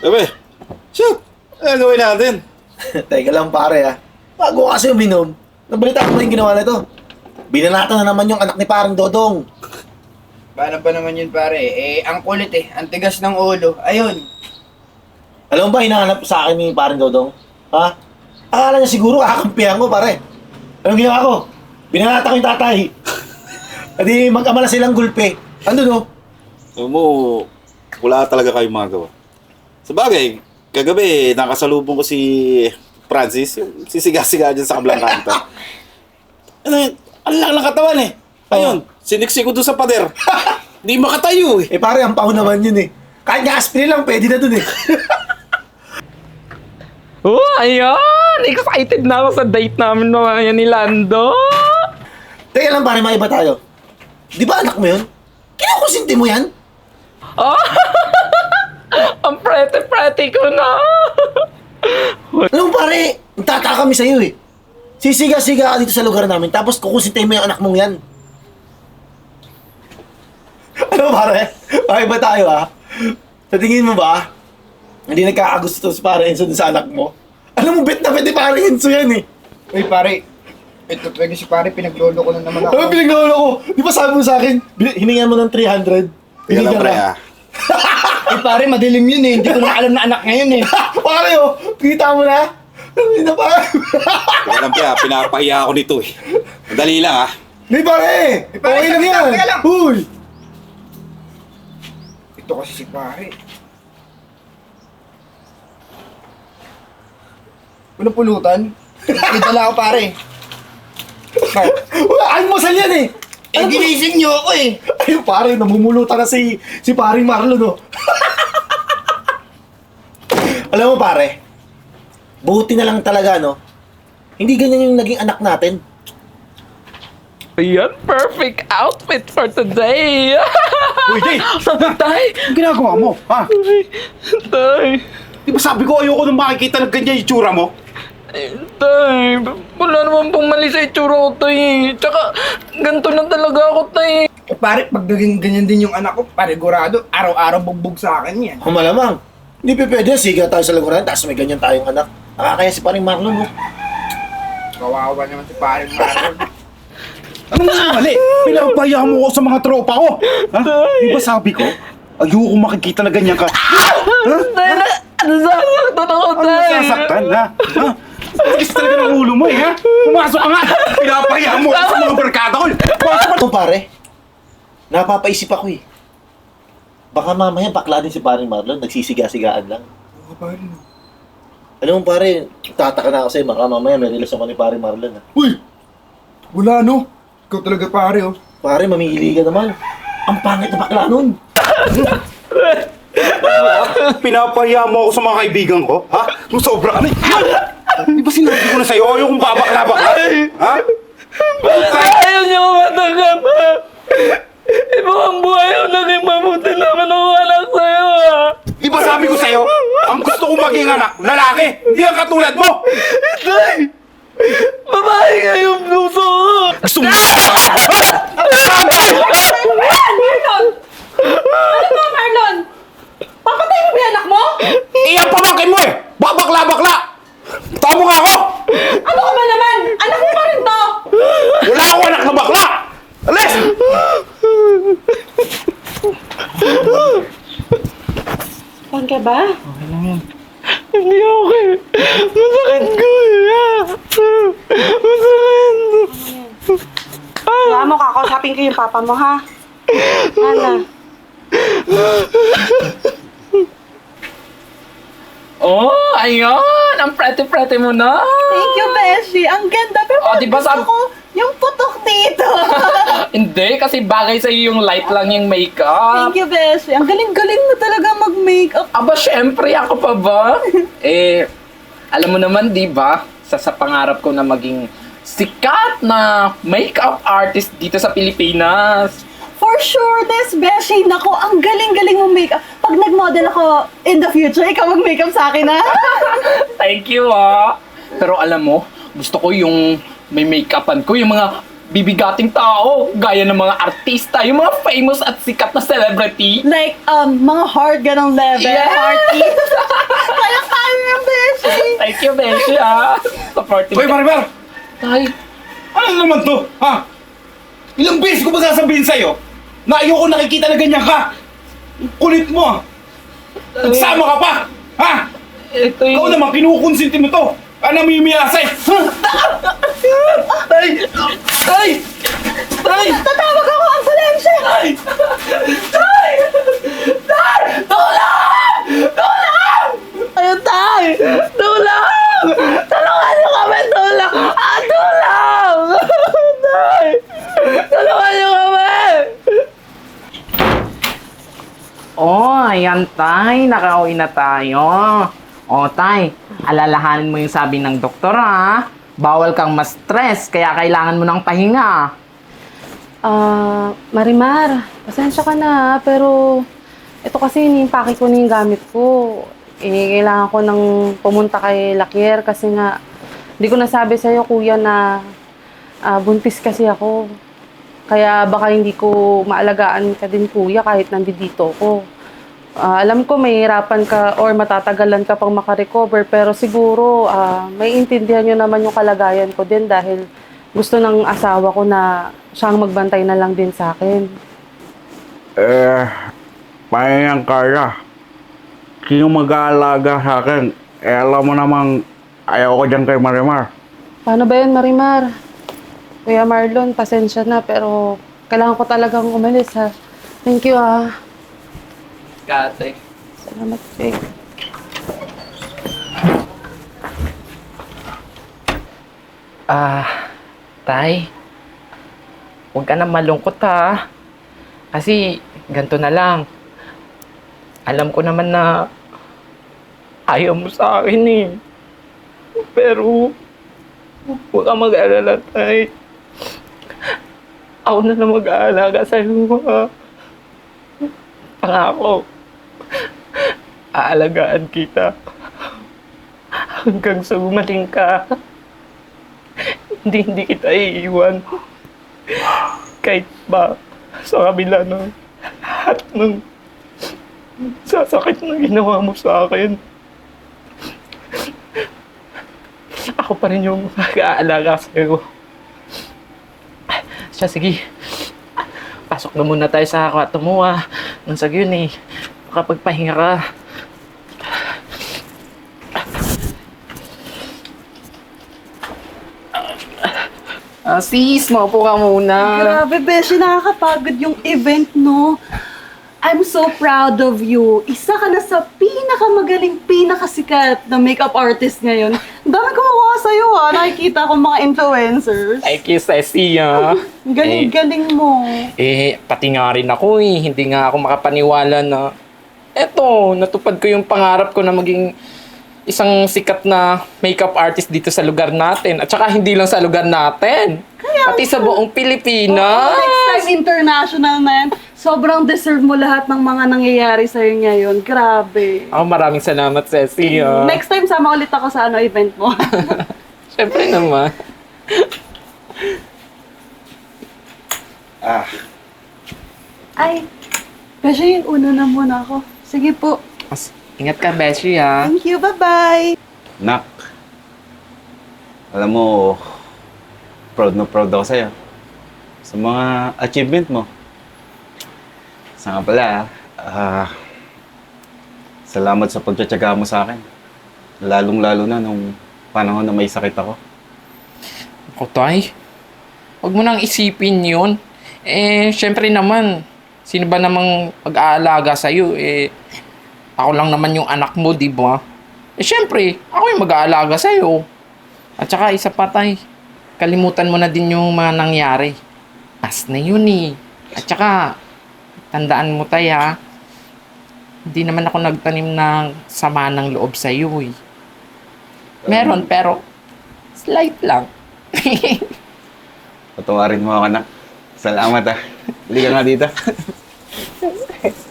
Ebe, shoot! Ano gawin natin? Teka lang pare ah. Bago kasi uminom, nabalita ko na yung ginawa nito. Binanata na naman yung anak ni parang Dodong. Paano ba naman yun pare? Eh, ang kulit eh. Ang tigas ng ulo. Ayun. Alam mo ba hinahanap sa akin ni parang Dodong? Ha? Akala niya siguro kakampihan ko pare. Anong ginawa ko? Binanata ko yung tatay. Adi magkamala silang gulpe. Ano no? Alam mo, wala talaga kayong magawa. Sa bagay, kagabi, nakasalubong ko si Francis, yung sisiga-siga dyan sa kablang kanto. ano yun? Ang lang ng katawan eh. Ayun, siniksi ko doon sa pader. Hindi makatayo eh. Eh pare, ang pao naman yun eh. Kahit nga aspirin lang, pwede na dun eh. Oh, ayan! Excited na ako sa date namin mamaya ni Lando. Teka lang pare, maiba tayo. Di ba anak mo yun? Kinukusinti mo yan? Oh, ang prete-prete ko na. Alam mo pare, nagtataka kami sa'yo eh. Sisiga-siga ka dito sa lugar namin, tapos kukusintahin mo yung anak mong yan. Mo pare, maiba tayo ah. Sa tingin mo ba, hindi nagkakagusto si pare Enzo dun sa anak mo? Alam mo, bet na bet ni pare Enzo yan eh. Uy pare. Ito talaga si pare. Pinaglolo ko na naman ako. Ano pinaglolo ko? Di ba sabi mo sa akin, bin- hiningan mo ng 300? Teka lang pre ka. ah. Eh pare, madilim yun eh. Hindi ko na alam na anak ngayon eh. pare oh, kita mo na? Hindi na pare. Lang pre ah, pinapahiya ako nito eh. Madali lang ah. Hindi pare! pare, Okay lang yan! teka lang. Uy! Ito kasi si pare. Walang pulutan. May dala ako pare. Bakit? Wala, almusal yan eh! Eh, ginising niyo ako eh. Ayun pare, namumulutan na si, si paring Marlon, no? Alam mo pare, buti na lang talaga, no? Hindi ganyan yung naging anak natin. Ayan, perfect outfit for today. Uy, Jay! Sabi tay. Ang ginagawa mo? Ha? Tay. Di ba sabi ko ayoko nang makikita ng ganyan yung tsura mo? Eh, Tay, wala naman pong mali sa itsura ko, tay. Tsaka, ganito na talaga ako, tay. Eh, pare, pag naging ganyan din yung anak ko, parigurado, araw-araw bugbog sa akin yan. Oh, malamang. Hindi pa pwede, siga tayo sa likuran, tapos may ganyan tayong anak. Nakakaya si paring Marlon, no? Kawawa naman si pare Marlon. Anong mali? Pinapahiya mo ko sa mga tropa ko! Ha? Di ba sabi ko? Ayoko makikita na ganyan ka. Tay, na, nasasaktan ako, Ano tay. nasasaktan, ha? Ha? Tigas talaga ng ulo mo, eh, ha? Pumasok ka nga! Pinapahiya mo ako sa mga barkada ko! Pumasok Ito pare, napapaisip ako eh. Baka mamaya bakla din si paring Marlon, nagsisiga-sigaan lang. Oo, pare. no. Alam mo pare, tataka na ako sa'yo, baka mamaya may relasyon ka ni paring Marlon. Ha? Uy! Wala no. Ikaw talaga pare oh. Pare, mamili ka naman. Ang pangit na bakla nun. Pinapahiya mo ako sa mga kaibigan ko, ha? Nung sobra ka na. Di ba sinabi ko na sa'yo, ayaw kong babakla-bakla? Ha? Ayaw niyo ko matanggap. Iba ang buhay ko naging mabuti naman ako anak sa'yo, ah. Di ba sabi ko sa'yo, ang gusto kong maging anak, lalaki, hindi ang katulad mo! Tay! Babae nga yung puso ko! Gusto mo Marlon! Ano ba, Marlon? Papatay mo ba yung anak mo? Iyan pamangkin mo eh! Babakla-bakla! Tao mo nga ako! Ano ka ba naman? Anak mo pa rin to! Wala akong anak na bakla! Alis! Saan ka ba? Hindi okay. Masakit ko eh. Masakit. Kaya mo, kakausapin ko yung papa mo, ha? Ana. Oh, ayun! Ang prete-prete mo na! Thank you, Beshi. Ang ganda. Pero Oh, di ba gusto sabi- ko yung putok dito. Hindi, kasi bagay sa'yo yung light lang yung makeup. Thank you, Beshi. Ang galing-galing mo talaga mag-makeup. Aba, syempre, ako pa ba? eh, alam mo naman, di ba? Sa, sa pangarap ko na maging sikat na makeup artist dito sa Pilipinas. For sure, this Beshi. Nako, ang galing-galing mo makeup. Pag nag-model ako in the future, ikaw mag-makeup sa akin, ha? Thank you, ah. Pero alam mo, gusto ko yung may make-upan ko, yung mga bibigating tao, gaya ng mga artista, yung mga famous at sikat na celebrity. like, um, mga heart, ganong level. Yeah. Hearty. beshi ah. Supportive Hoy, ka. Marimar! Tay, Ano naman to? Ha? Ilang beses ko ba sasabihin sa'yo na ayoko nakikita na ganyan ka? Kulit mo! ah. Nagsama ka pa! Ha? ito Ikaw yung... naman, kinukonsinti mo to! Ano namimiyasay? Tay! Tay! Tay! Tatawag ako ambulansya! Tay! Tay! Tay! Tulong! Tulong! Ayun, Tay! Tulong! Tulungan niyo kami! Tulong! Ah, tulong! Tay! Tulungan niyo kami! Oh, ayan, Tay. Nakauwi na tayo. Oh, Tay. Alalahanin mo yung sabi ng doktor, ha? Bawal kang ma-stress, kaya kailangan mo ng pahinga. Ah, Marimar, pasensya ka na pero ito kasi inimpake ko na yung gamit ko. Eh, kailangan ko nang pumunta kay Lakier kasi nga, hindi ko nasabi sa'yo, kuya, na ah, buntis kasi ako. Kaya baka hindi ko maalagaan ka din, kuya, kahit nandito ko. Ah, alam ko mahirapan ka or matatagalan ka pang makarecover, pero siguro ah, may intindihan nyo naman yung kalagayan ko din dahil gusto ng asawa ko na siyang magbantay na lang din sa akin. Eh, pahingang kaya. Sino mag-aalaga sa akin? Eh, alam mo namang ayaw ko dyan kay Marimar. Paano ba yun, Marimar? Kuya Marlon, pasensya na, pero kailangan ko talagang umalis, ha? Thank you, ha? Kate. Salamat, Jake. Ah, Tay. Huwag ka na malungkot ha. Kasi ganito na lang. Alam ko naman na ayaw mo sa akin eh. Pero huwag ka mag-alala, Tay. Ako na lang mag-aalaga sa'yo ha. Pangako. Aalagaan kita. Hanggang sa gumaling ka. hindi hindi kita iiwan. Kahit ba sa kabila ng lahat ng sasakit na ginawa mo sa akin. Ako pa rin yung mag-aalaga sa'yo. Siya, sige. Pasok na muna tayo sa kwarto mo ah. Nang sa yun eh. Makapagpahinga ka. Ah, sis, maupo ka muna. Grabe, Beshi, nakakapagod yung event, no? I'm so proud of you. Isa ka na sa pinakamagaling, pinakasikat na makeup artist ngayon. Ang dami kumukuha sa'yo, ha? Nakikita ko mga influencers. Thank you, Ceci, ah. Ang galing-galing mo. Eh, pati nga rin ako eh. Hindi nga ako makapaniwala na eto, natupad ko yung pangarap ko na maging isang sikat na makeup artist dito sa lugar natin. At saka hindi lang sa lugar natin. pati sa buong Pilipinas. Oh, next time, international na yan. Sobrang deserve mo lahat ng mga nangyayari sa'yo ngayon. Grabe. Ako maraming salamat, Ceci. ah. Next time, sama ulit ako sa ano event mo. Siyempre naman. Ah, Ay, Beshi, una na muna ako. Sige po. Mas, ingat ka, Beshi, ha. Thank you, bye-bye. Nak, alam mo, proud na proud ako sa'yo. Sa mga achievement mo. Sa nga pala, ah, salamat sa pagtsatsaga mo sa akin. Lalong-lalo na nung panahon na may sakit ako. Ako, Tay. Huwag mo nang isipin yun. Eh, syempre naman, sino ba namang mag-aalaga sa'yo? Eh, ako lang naman yung anak mo, di ba? Eh, syempre, ako yung mag-aalaga sa'yo. At saka, isa pa, Tay. Kalimutan mo na din yung mga nangyari. Past na yun eh. At saka, tandaan mo, Tay, ha? Hindi naman ako nagtanim ng sama ng loob sa'yo, eh. Meron, pero slight lang. Patawarin mo ako, anak. Salamat ah. Hindi ka nga dito.